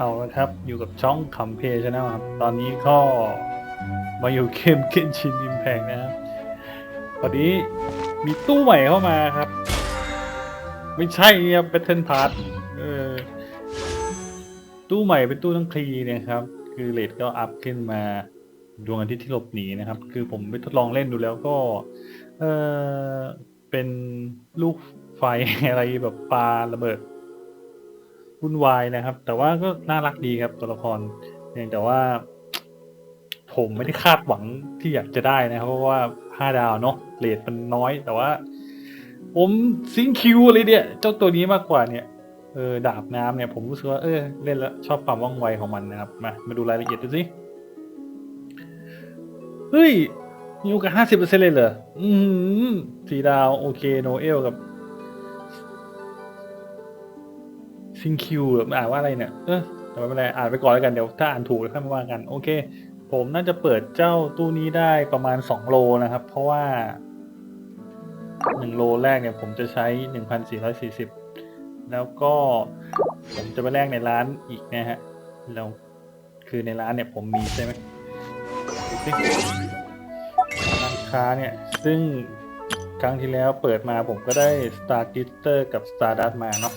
เอาละครับ อยู่กับช่องคำเพชนลครับ ตอนนี้ก็มาอยู่เกมเกนชินอิมแพกนะครับตอนนี้มีตู้ใหม่เข้ามาครับ ไม่ใช่ครับเป็นเทนพาร์ทเออตู้ใหม่เป็นตู้ทั้งคลีนะครับ คือเลทก็อัพขึ้นมาดวงอาทิตย์ที่หลบหนีนะครับ คือผมไปทดลองเล่นดูแล้วก็ เออเป็นลูกไฟอะไรแบบปลาระเบิด วุ่นวายนะครับ แต่ว่าก็น่ารักดีครับตัวละครเพียงแต่ว่า ผมไม่ได้คาดหวังที่อยากจะได้นะครับเพราะว่าห้าดาวเนาะเรทมันน้อย แต่ว่า ผมซิงคิวเลยเนี่ย เจ้าตัวนี้มากกว่าเนี่ยเออดาบน้ำเนี่ยผมรู้สึกว่าเออเล่นแล้วชอบความว่องไวของมันนะครับ มามาดูรายละเอียดดูสิเฮ้ยมีโอกาสห้าสิบเปอร์เซ็นต์เลยเหรอ อืมสีดาว โอเค โนเอลกับ ซิงคิวหรืออ่านว่าอะไรเนี่ย เออแต่ไม่เป็นไรอ่านไปก่อนแล้วกันเดี๋ยวถ้าอ่านถูกแล้วค่อยมาว่ากัน โอเค ผมน่าจะเปิดเจ้าตู้นี้ได้ประมาณสองโลนะครับ เพราะว่าหนึ่งโลแรกเนี่ย ผมจะใช้หนึ่งพันสี่ร้อยสี่สิบแล้วก็ผมจะไปแลกในร้านอีกนะฮะแล้วคือในร้านเนี่ยผมมีใช่ไหมดูสิร้านค้าเนี่ย ซึ่งครั้งที่แล้วเปิดมาผมก็ได้ Star g l i t t e r กับ Star Dust มาเนาะ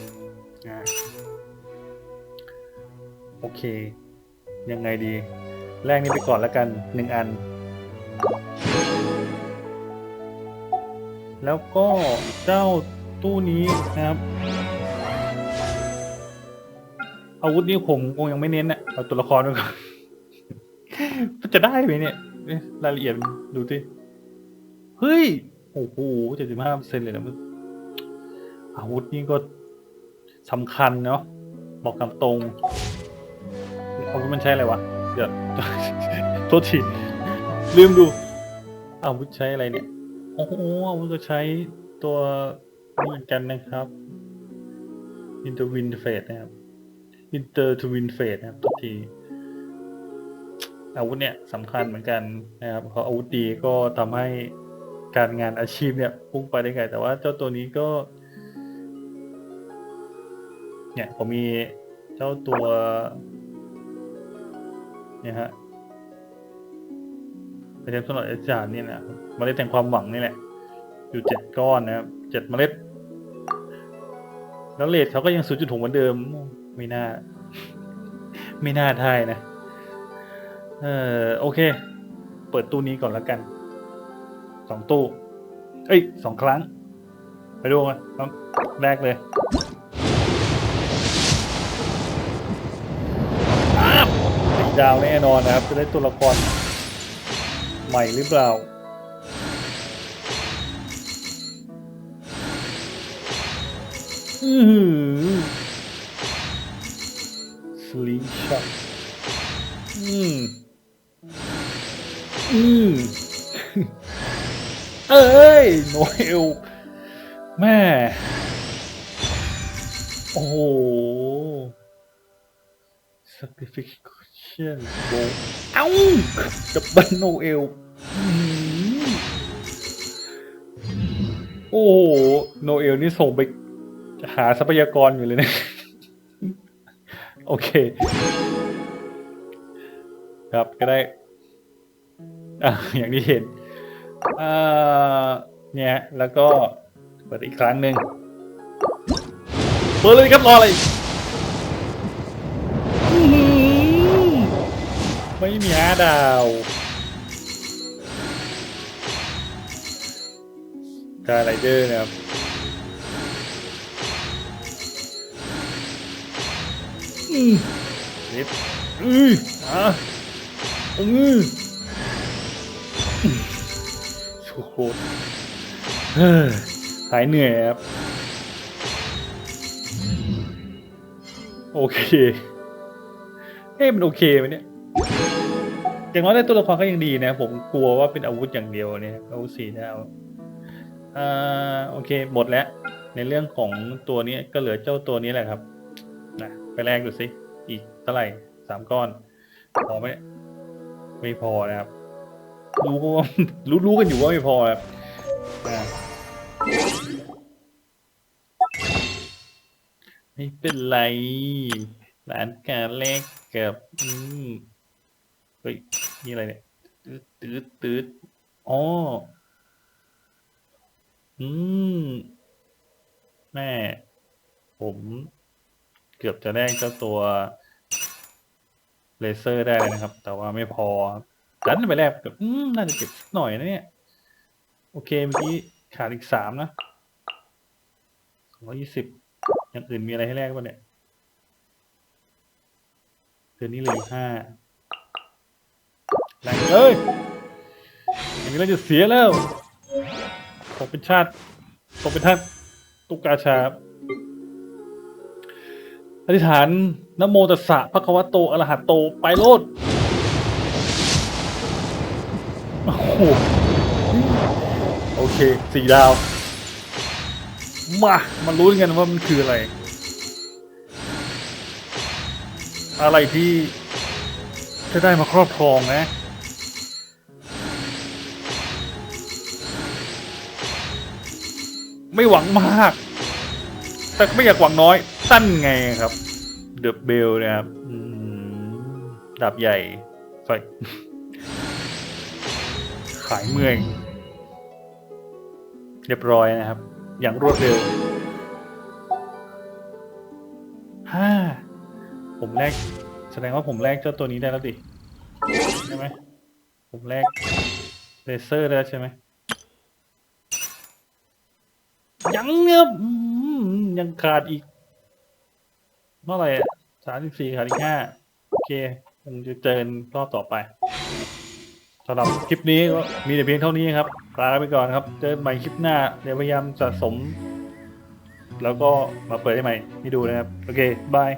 โอเค ยังไงดี แรกนี้ไปก่อนแล้วกันหนึ่งอัน แล้วก็เจ้าตู้นี้นะครับ อาวุธนี้ผมคงยังไม่เน้นนะเอาตัวละครไปก่อนจะได้ไหมเนี่ยรายละเอียดดูสิเฮ้ย โอ้โหเจ็ดสิบห้าเปอร์เซ็นเลยนะมันอาวุธนี้ก็สำคัญเนาะบอกตามตรง อาวุธมันใช้อะไรวะ เดี๋ยวโทษทีลืมดูอาวุธใช้อะไรเนี่ย โอ้โหอาวุธก็ใช้ตัวนี้เหมือนกันนะครับ Inter Win Fate นะครับ Inter to Win Fate นะครับทุกที อาวุธเนี่ยสำคัญเหมือนกันนะครับเพราะอาวุธดีก็ทำให้การงานอาชีพเนี่ยพุ่งไปได้ไกลแต่ว่าเจ้าตัวนี้ก็ เนี่ยผมมีเจ้าตัว เนี่ยฮะเเทมสำหรับอาจารย์นี่นะเมล็ดแห่งความหวังนี่แหละ อยู่เจ็ดก้อนนะครับเจ็ดเมล็ด แล้วเลทเขาก็ยังศูนย์จุดหกเหมือนเดิม ไม่น่า ไม่น่าได้นะ เออโอเค เปิดตู้นี้ก่อนแล้วกัน สองตู้ เอ้ยสองครั้ง ไปดูกันครับแรกเลย ดาวแน่นอนนะครับ จะได้ตัวละครใหม่หรือเปล่า อือหือสลิงช็อตอืม อืม เอ้ยโนเอลแม่ โอ้ sacrification go เอ้าดับเบิลโนเอลโอ้โหโนเอลนี่ส่งไปหาทรัพยากรอยู่เลยนะ โอเค ครับก็ได้ อะอย่างที่เห็นอ่าเนี่ยแล้วก็เปิดอีกครั้งหนึ่งเปิดเลยครับรออะไร ไม่มีห้าดาวกาไรเดอร์นะครับอืมนิดอืออะอือโชโคตรเฮ้ยหายเหนื่อยครับ โอเค เอ๊ะมันโอเคไหมเนี่ย อย่างน้อยในตัวละครก็ยังดีนะ ผมกลัวว่าเป็นอาวุธอย่างเดียวเนี่ยอาวุธสี่ดาวอ่าโอเค หมดแล้ว ในเรื่องของตัวนี้ก็เหลือเจ้าตัวนี้แหละครับนะไปแลกดูสิอีกเท่าไหร่สามก้อนพอไหมไม่พอนะครับ รู้ก็ว่ารู้รู้กันอยู่ว่าไม่พอครับไม่เป็นไรร้านกาเล็กกับอืม เฮ้ยนี่อะไรเนี่ยตืดตืดตืดอ๋อ อืม แม่ ผม เกือบจะได้เจ้าตัวเลเซอร์ได้เลยนะครับ แต่ว่าไม่พอครับดันไปแลกกับอืมน่าจะเก็บสักหน่อยนะเนี่ย โอเคเมื่อกี้ขาดอีกสามนะสองร้อยี่สิบอย่างอื่นมีอะไรให้แลกบ้างเนี่ยเดือนนี้เหลืออกห้า แรงเลยอย่างนี้เราจะเสียแล้วตกเป็นชาติตกเป็นท่านตุกกาชาอธิษฐานนโมตัสสะพระควะโตอะระหะโตไปโลดโอ้โหโอเคสี่ดาว มามารู้กันว่ามันคืออะไร อะไรที่จะได้มาครอบครองนะ ไม่หวังมาก แต่ไม่อยากหวังน้อยตั้นไงครับเดอะเบลนะครับดาบใหญ่ใส่ขายเมือง เรียบร้อยนะครับ อย่างรวดเร็วฮ่าผมแลกแสดงว่าผมแลกเจ้าตัวนี้ได้แล้วดิ ใช่ไหมผมแลกเลเซอร์ได้แล้วใช่ไหม ยังเงียบอืมยังขาดอีกเท่าไหร่อะสามสิบสี่ขาดอีกห้าโอเคคงจะเจอกันรอบต่อไปสำหรับคลิปนี้ก็มีแต่เพียงเท่านี้ครับลาไปก่อนครับ เจอกันใหม่คลิปหน้า เดี๋ยวพยายามสะสม แล้วก็มาเปิดให้ใหม่ให้ดูนะครับ โอเคบาย